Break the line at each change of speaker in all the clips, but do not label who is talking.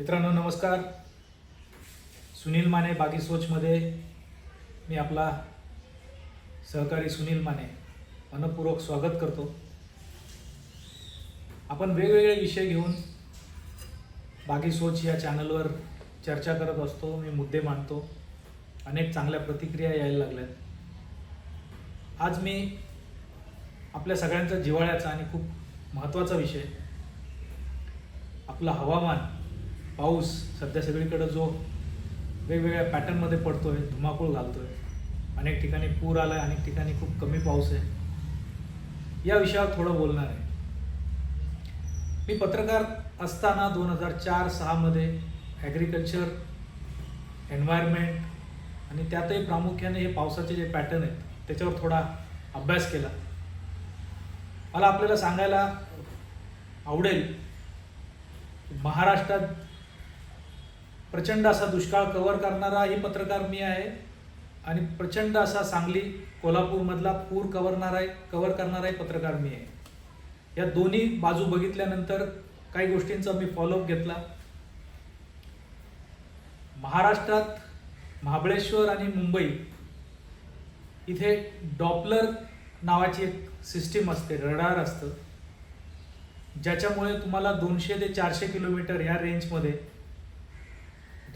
मित्रांनो नमस्कार. सुनील माने बागी सोचमध्ये. मी आपला सहकारी सुनील माने मनपूर्वक स्वागत करतो. आपण वेगवेगळे विषय घेऊन बागी सोच या चॅनलवर चर्चा करत असतो. मी मुद्दे मांडतो. अनेक चांगल्या प्रतिक्रिया यायला लागल्यात. आज मी आपल्या सगळ्यांचा जिव्हाळ्याचा आणि खूप महत्त्वाचा विषय आपलं हवामान पाऊस सध्या सगळीकडं जो वेगवेगळ्या पॅटर्नमध्ये पडतो आहे धुमाकूळ आहे अनेक ठिकाणी पूर आला आहे अनेक ठिकाणी खूप कमी पाऊस आहे. या विषयावर थोडं बोलणार आहे. मी पत्रकार असताना दोन हजार चार सहामध्ये ॲग्रिकल्चर एन्व्हायरमेंट आणि त्यातही प्रामुख्याने हे पावसाचे जे पॅटर्न आहेत त्याच्यावर थोडा अभ्यास केला. मला आपल्याला सांगायला आवडेल महाराष्ट्रात प्रचंड असा दुष्काळ कव्हर करणाराही पत्रकार मी आहे. आणि प्रचंड असा सांगली कोल्हापूरमधला पूर कव्हरणारा कव्हर करणाराही पत्रकार मी आहे. या दोन्ही बाजू बघितल्यानंतर काही गोष्टींचा मी फॉलोअप घेतला. महाराष्ट्रात महाबळेश्वर आणि मुंबई इथे डॉपलर नावाची एक सिस्टीम असते रडार असतं. ज्याच्यामुळे तुम्हाला दोनशे ते चारशे किलोमीटर ह्या रेंजमध्ये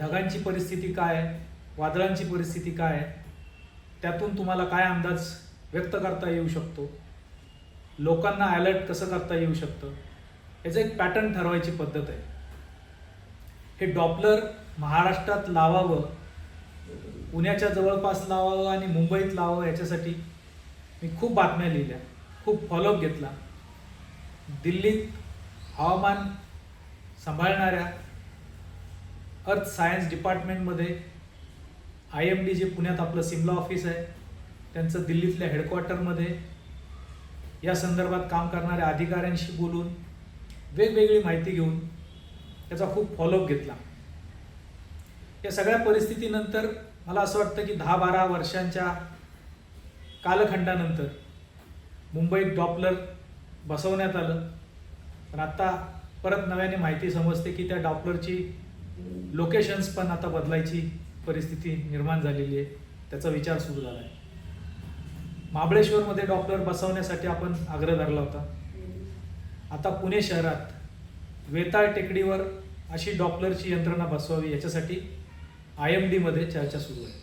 ढगांची परिस्थिती काय आहे? वादळांची परिस्थिती काय आहे? त्यातून तुम्हाला काय अंदाज व्यक्त करता येऊ शकतो? लोकांना अलर्ट कसं करता येऊ शकतं? याचं एक पॅटर्न ठरवायची पद्धत आहे. हे डॉपलर महाराष्ट्रात लावावं पुण्याच्या जवळपास लावावं आणि मुंबईत लावावं याच्यासाठी मी खूप बातम्या लिहिल्या खूप फॉलोअप घेतला. दिल्लीत हवामान सांभाळणाऱ्या अर्थ सायन्स डिपार्टमेंटमध्ये आय एम डी जे पुण्यात आपलं सिमला ऑफिस आहे त्यांचं दिल्लीतल्या हेडक्वार्टरमध्ये या संदर्भात काम करणाऱ्या अधिकाऱ्यांशी बोलून वेगवेगळी माहिती घेऊन त्याचा खूप फॉलोअप घेतला. या सगळ्या परिस्थितीनंतर मला असं वाटतं की दहा बारा वर्षांच्या कालखंडानंतर मुंबईत डॉपलर बसवण्यात आलं. पण आता परत नव्याने माहिती समजते की त्या डॉपलरची लोकेशन्स पण आता बदलायची परिस्थिती निर्माण झालेली आहे. त्याचा विचार सुरू झाला आहे महाबळेश्वरमध्ये डॉक्टर बसवण्यासाठी आपण आग्रह धरला होता. आता पुणे शहरात वेताळ टेकडीवर अशी डॉक्टरची यंत्रणा बसवावी याच्यासाठी आय एम डीमध्ये चर्चा सुरू आहे.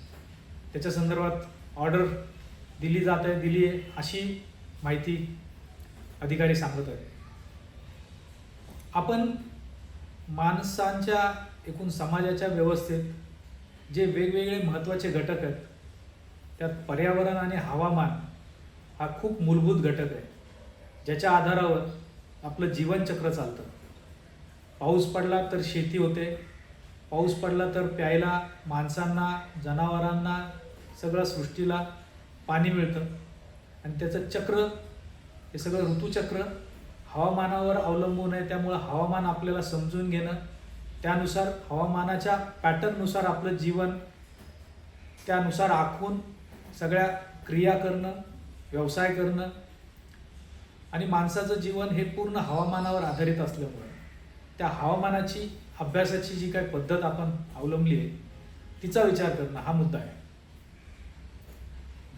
त्याच्या संदर्भात ऑर्डर दिली जात आहे दिली आहे अशी माहिती अधिकारी सांगत आहे आपण माणसांच्या एकूण समाजाच्या व्यवस्थेत जे वेगवेगळे महत्त्वाचे घटक आहेत त्यात पर्यावरण आणि हवामान हा खूप मूलभूत घटक आहे ज्याच्या आधारावर आपलं जीवनचक्र चालतं. पाऊस पडला तर शेती होते पाऊस पडला तर प्यायला माणसांना जनावरांना सगळ्या सृष्टीला पाणी मिळतं. आणि त्याचं चक्र हे सगळं ऋतुचक्र हवामानावर अवलंबून आहे त्यामुळं हवामान आपल्याला समजून घेणं त्यानुसार हवामानाच्या पॅटर्ननुसार आपलं जीवन त्यानुसार आखून सगळ्या क्रिया करणं व्यवसाय करणं आणि माणसाचं जीवन हे पूर्ण हवामानावर आधारित असल्यामुळे. त्या हवामानाची अभ्यासाची जी काही पद्धत आपण अवलंबली आहे तिचा विचार करणं हा मुद्दा आहे.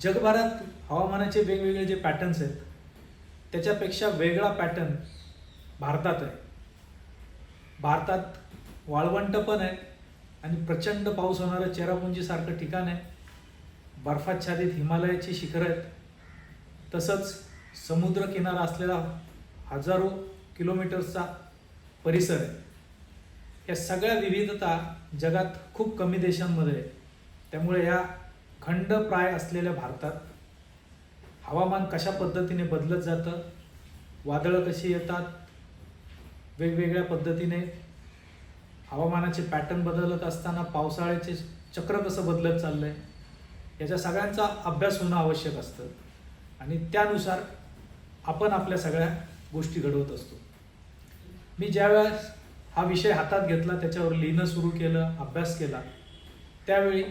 जगभरात हवामानाचे वेगवेगळे जे पॅटर्न्स आहेत त्याच्यापेक्षा वेगळा पॅटर्न भारतात आहे. भारतात वाळवंट पण आहे आणि प्रचंड पाऊस होणारं चेरापुंजीसारखं ठिकाण आहे. बर्फाच्छादित हिमालयाची शिखरं आहेत. तसंच समुद्र किनारा असलेला हजारो किलोमीटर्सचा परिसर आहे. या सगळ्या विविधता जगात खूप कमी देशांमध्ये आहे. त्यामुळे या खंडप्राय असलेल्या भारतात हवामान कशा पद्धतीने बदलत जातं वादळं कशी येतात वेगवेगळ्या पद्धतीने हवामानाचे पॅटर्न बदलत असताना पावसाळ्याचे चक्र कसं बदलत चाललं आहे याच्या सगळ्यांचा अभ्यास होणं आवश्यक असतं. आणि त्यानुसार आपण आपल्या सगळ्या गोष्टी घडवत असतो. मी ज्यावेळेस हा विषय हातात घेतला त्याच्यावर लिहिणं सुरू केलं अभ्यास केला त्यावेळी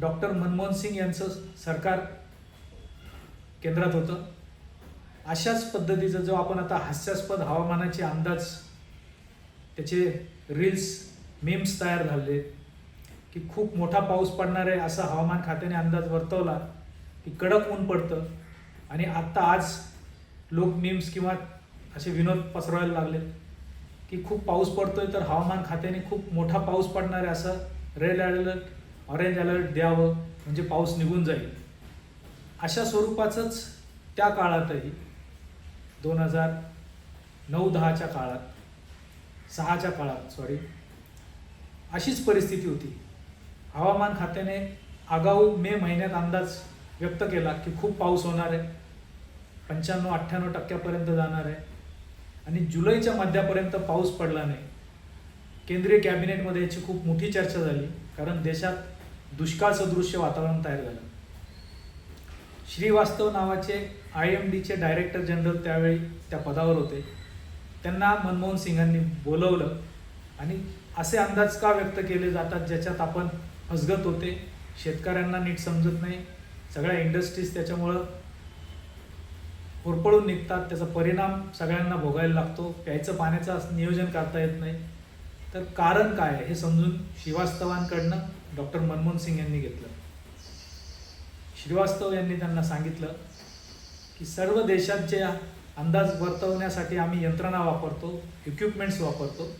डॉक्टर मनमोहन सिंग यांचं सरकार केंद्रात होतं. अशाच पद्धतीचं जो आपण आता हास्यास्पद हवामानाचे अंदाज त्याचे रील्स मीम्स तयार झाले की खूप मोठा पाऊस पडणार आहे असं हवामान खात्याने अंदाज वर्तवला की कडक ऊन पडतं. आणि आत्ता आज लोक मीम्स किंवा असे विनोद पसरवायला लागले की खूप पाऊस पडतोय तर हवामान खात्याने खूप मोठा पाऊस पडणार आहे असं रेड अलर्ट ऑरेंज अलर्ट द्यावं म्हणजे पाऊस निघून जाईल. अशा स्वरूपाचंच त्या काळातही दोन हजार नऊ दहाच्या काळात सहाच्या काळात सॉरी अशीच परिस्थिती होती. हवामान खात्याने आगाऊ मे महिन्यात अंदाज व्यक्त केला की खूप पाऊस होणार आहे. पंच्याण्णव अठ्ठ्याण्णव टक्क्यापर्यंत जाणार आहे. आणि जुलैच्या मध्यापर्यंत पाऊस पडला नाही. केंद्रीय कॅबिनेटमध्ये याची खूप मोठी चर्चा झाली कारण देशात दुष्काळ सदृश्य वातावरण तयार झालं. श्रीवास्तव नावाचे आय एम डीचे डायरेक्टर जनरल त्यावेळी त्या पदावर होते. त्यांना मनमोहन सिंगांनी बोलवलं आणि असे अंदाज का व्यक्त केले जातात ज्याच्यात आपण फसगत होते? शेतकऱ्यांना नीट समजत नाही. सगळ्या इंडस्ट्रीज त्याच्यामुळं होरपळून निघतात. त्याचा परिणाम सगळ्यांना भोगायला लागतो. प्यायचं पाण्याचं नियोजन करता येत नाही. तर कारण काय आहे? हे समजून श्रीवास्तवांकडनं डॉक्टर मनमोहन सिंग यांनी घेतलं. श्रीवास्तव यांनी त्यांना सांगितलं की सर्व देशांचे अंदाज वर्तवण्यासाठी आम्ही यंत्रणा वापरतो इक्विपमेंट्स वापरतो.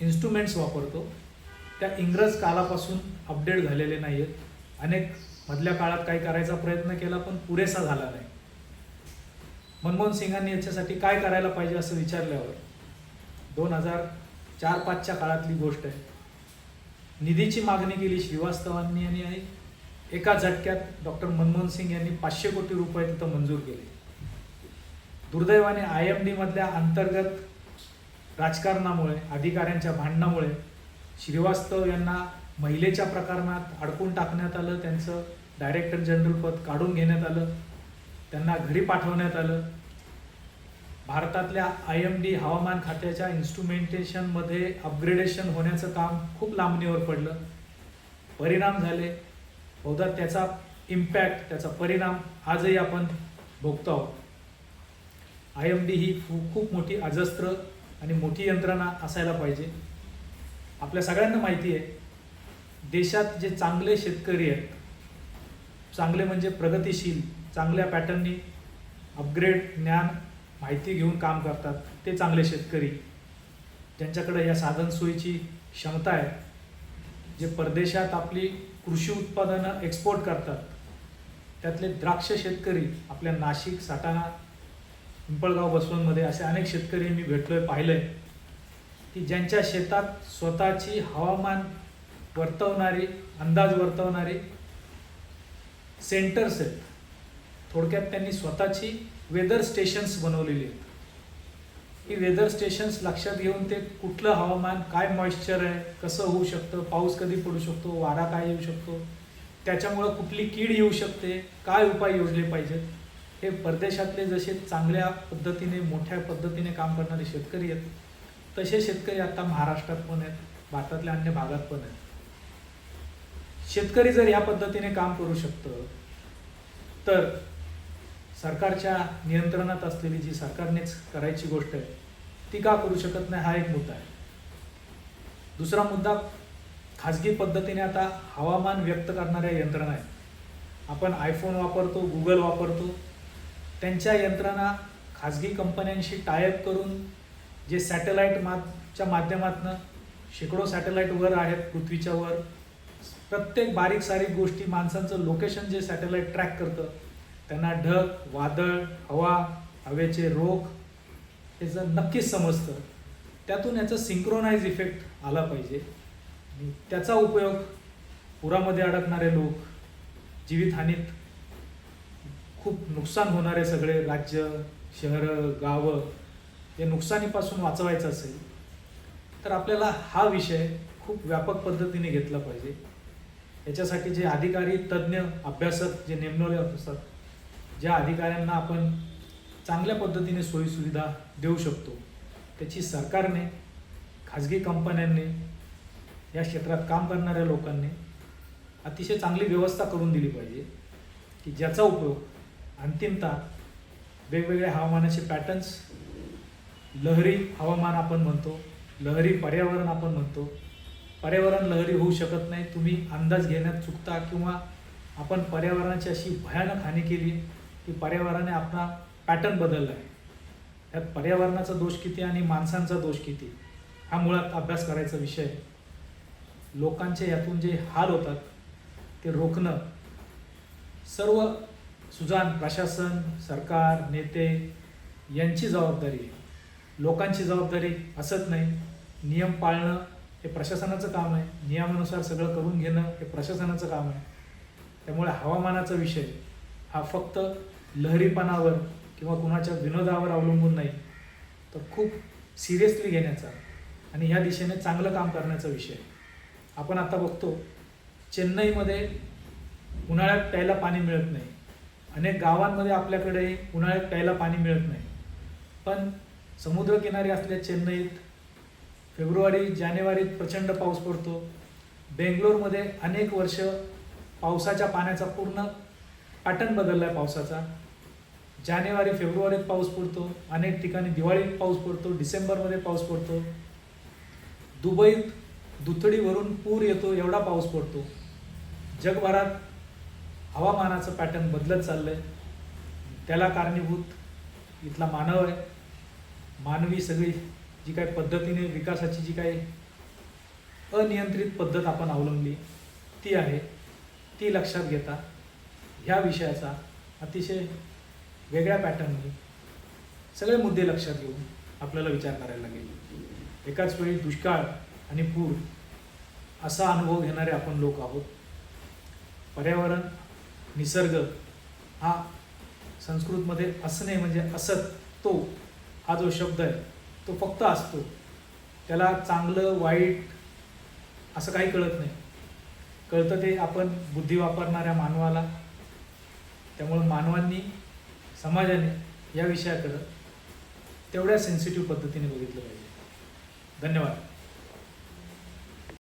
इन्स्ट्रुमेंट्स वापरतो. त्या इंग्रज कालापासून अपडेट झालेले नाही आहेत अनेक मधल्या काळात काही करायचा प्रयत्न केला पण पुरेसा झाला नाही. मनमोहन सिंगांनी याच्यासाठी काय करायला पाहिजे असं विचारल्यावर दोन हजार चार पाचच्या काळातली गोष्ट आहे. निधीची मागणी केली श्रीवास्तवांनी आणि आणि एका झटक्यात डॉक्टर मनमोहन सिंग यांनी पाचशे कोटी रुपये तिथं मंजूर केले. दुर्दैवाने आय एम डीमधल्या अंतर्गत राजकारणामुळे अधिकाऱ्यांच्या भांडणामुळे श्रीवास्तव यांना महिलेच्या प्रकरणात अडकून टाकण्यात आलं त्यांचं डायरेक्टर जनरल पद काढून घेण्यात आलं त्यांना घरी पाठवण्यात आलं. भारतातल्या आय एम डी हवामान खात्याच्या इन्स्ट्रुमेंटेशनमध्ये अपग्रेडेशन होण्याचं काम खूप लांबणीवर पडलं. परिणाम झाले. बहुधा त्याचा इम्पॅक्ट त्याचा परिणाम आजही आपण भोगतो आहोत. आय एम डी ही खूप मोठी अजस्त्र आणि मोठी यंत्रणा असायला पाहिजे. आपल्या सगळ्यांना माहिती आहे देशात जे चांगले शेतकरी आहेत चांगले म्हणजे प्रगतिशील चांगल्या पॅटर्ननी अपग्रेड ज्ञान माहिती घेऊन काम करतात ते चांगले शेतकरी. ज्यांच्याकडे या साधनसोयीची क्षमता आहे जे परदेशात आपली कृषी उत्पादनं एक्सपोर्ट करतात त्यातले द्राक्ष शेतकरी आपल्या नाशिक साटाणा पिंपळगाव बसवनमध्ये असे अनेक शेतकरी मी भेटलोय पाहिलंय. की ज्यांच्या शेतात स्वतःची हवामान वर्तवणारी अंदाज वर्तवणारी सेंटर्स आहेत. थोडक्यात त्यांनी स्वतःची वेदर स्टेशन्स बनवलेली आहेत. ही वेदर स्टेशन्स लक्षात घेऊन ते कुठलं हवामान काय मॉइश्चर आहे कसं होऊ शकतं पाऊस कधी पडू शकतो वारा काय येऊ शकतो त्याच्यामुळं कुठली कीड येऊ शकते काय उपाय योजले पाहिजेत हे परदेशातले जसे चांगल्या पद्धतीने मोठ्या पद्धतीने काम करणारे शेतकरी आहेत तसे शेतकरी आता महाराष्ट्रात पण आहेत भारतातल्या अन्य भागात पण आहेत. शेतकरी जर या पद्धतीने काम करू शकतं तर सरकारच्या नियंत्रणात असलेली जी सरकारनेच करायची गोष्ट आहे ती का करू शकत नाही हा एक मुद्दा आहे. दुसरा मुद्दा खाजगी पद्धतीने आता हवामान व्यक्त करणाऱ्या यंत्रणा आहेत. आपण आयफोन वापरतो गुगल वापरतो त्यांच्या यंत्रणा खाजगी कंपन्यांशी टायअप करून जे सॅटेलाईट माच्या माध्यमातून शेकडो सॅटेलाईट वर आहेत पृथ्वीच्या वर प्रत्येक बारीक सारीक गोष्टी माणसांचं लोकेशन जे सॅटेलाईट ट्रॅक करतं त्यांना ढग वादळ हवा हवेचे रोग हे जर नक्कीच समजतं. त्यातून याचा सिंक्रोनाइज इफेक्ट आला पाहिजे. त्याचा उपयोग पुरामध्ये अडकणारे लोक जीवितहानीत खूप नुकसान होणारे सगळे राज्य शहरं गावं हे नुकसानीपासून वाचवायचं असेल तर आपल्याला हा विषय खूप व्यापक पद्धतीने घेतला पाहिजे. याच्यासाठी जे अधिकारी तज्ज्ञ अभ्यासक जे नेमलेले असतात ज्या अधिकाऱ्यांना आपण चांगल्या पद्धतीने सोयीसुविधा देऊ शकतो त्याची सरकारने खाजगी कंपन्यांनी या क्षेत्रात काम करणाऱ्या लोकांनी अतिशय चांगली व्यवस्था करून दिली पाहिजे की ज्याचा उपयोग अंतिमतः वेगवेगळ्या हवामानाचे पॅटर्न्स लहरी हवामान आपण म्हणतो लहरी पर्यावरण आपण म्हणतो पर्यावरण लहरी होऊ शकत नाही तुम्ही अंदाज घेण्यात चुकता किंवा आपण पर्यावरणाची अशी भयानक हानी केली की पर्यावरणाने आपला पॅटर्न बदलला आहे त्यात पर्यावरणाचा दोष किती आणि माणसांचा दोष किती हा मुळात अभ्यास करायचा विषय आहे. लोकांचे यातून जे हाल होतात ते रोखणं सर्व सुजान प्रशासन सरकार नेते यांची जबाबदारी आहे. लोकांची जबाबदारी असत नाही. नियम पाळणं हे प्रशासनाचं काम आहे. नियमानुसार सगळं करून घेणं हे प्रशासनाचं काम आहे. त्यामुळे हवामानाचा विषय हा फक्त लहरीपणावर किंवा कुणाच्या विनोदावर अवलंबून नाही तर खूप सिरियसली घेण्याचा आणि ह्या दिशेने चांगलं काम करण्याचा विषय आपण आता बघतो चेन्नईमध्ये उन्हाळ्यात प्यायला पाणी मिळत नाही. अनेक गावांमध्ये आपल्याकडे उन्हाळ्यात प्यायला पाणी मिळत नाही. पण समुद्रकिनारी असल्या चेन्नईत फेब्रुवारी जानेवारीत प्रचंड पाऊस पडतो. बेंगलोरमध्ये अनेक वर्ष पावसाच्या पाण्याचा पूर्ण पॅटर्न बदलला आहे पावसाचा. जानेवारी फेब्रुवारीत पाऊस पडतो. अनेक ठिकाणी दिवाळीत पाऊस पडतो. डिसेंबरमध्ये पाऊस पडतो. दुबईत दुथडीवरून पूर येतो एवढा पाऊस पडतो. जगभरात हवामानाचं पॅटर्न बदलत चाललं आहे त्याला कारणीभूत इथला मानव आहे. मानवी सगळी जी काही पद्धतीने विकासाची जी काही अनियंत्रित पद्धत आपण अवलंबली ती आहे. ती लक्षात घेता. ह्या विषयाचा अतिशय वेगळ्या पॅटर्नने सगळे मुद्दे लक्षात घेऊन आपल्याला विचार करायला लागेल. एकाच वेळी दुष्काळ आणि पूर असा अनुभव घेणारे आपण लोक आहोत. पर्यावरण निसर्ग हा संस्कृतमध्ये असणे म्हणजे असत तो हा जो शब्द आहे तो फक्त असतो. त्याला चांगलं वाईट असं काही कळत नाही. कळतं ते आपण बुद्धी वापरणाऱ्या मानवाला. त्यामुळं मानवांनी समाजाने या विषयाकडं तेवढ्या सेन्सिटिव्ह पद्धतीने बघितलं पाहिजे. धन्यवाद.